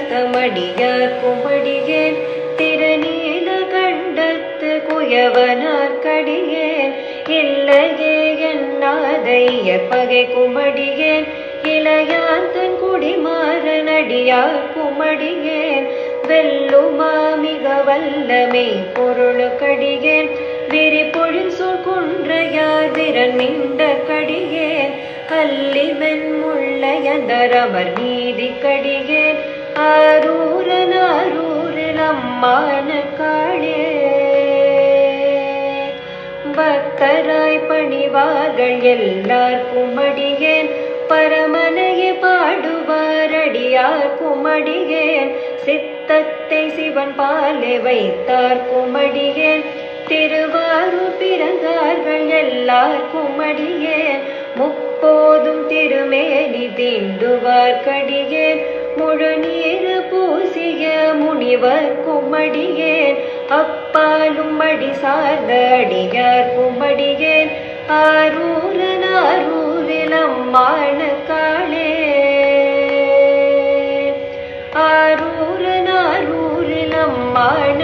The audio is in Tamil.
சார்த்தமடியார் குமடியேன் திருநீல கண்டத்து குயவனார் கடியேன். இல்லையே என்னாதைய பகை குமடியேன் இளையாந்தன் குடிமாறனடியார் குமடியேன். வெல்லுமா மிக வல்லமை பொருள் கடியேன் விரிபொழில் சொல் குன்றையார் நின்ற கடியேன். கல்லி மென்முள்ளையந்தரமர் நீதி கடியேன் அரூரன் ஆரூரில் அம்மான காளே பக்தராய் பணிவார்கள் எல்லார் குமடியேன். பரமனையே பாடுவார் அடியார் குமடியேன். சித்தத்தை சிவன் பாலே வைத்தார் குமடியேன். திருவாரூர் பிறந்தார்கள் எல்லார் குமடியேன். முப்போதும் திருமேனி தீண்டுவார் கடியேன். முழுநீர் பூசிய முனிவர் குமடியேன். அப்பாலும் அடி சார்ந்த அடியார் குமடியேன். ஆரூரன் ஆரூரிலம்மான காளே ஆரூரன் ஆரூரிலம்மான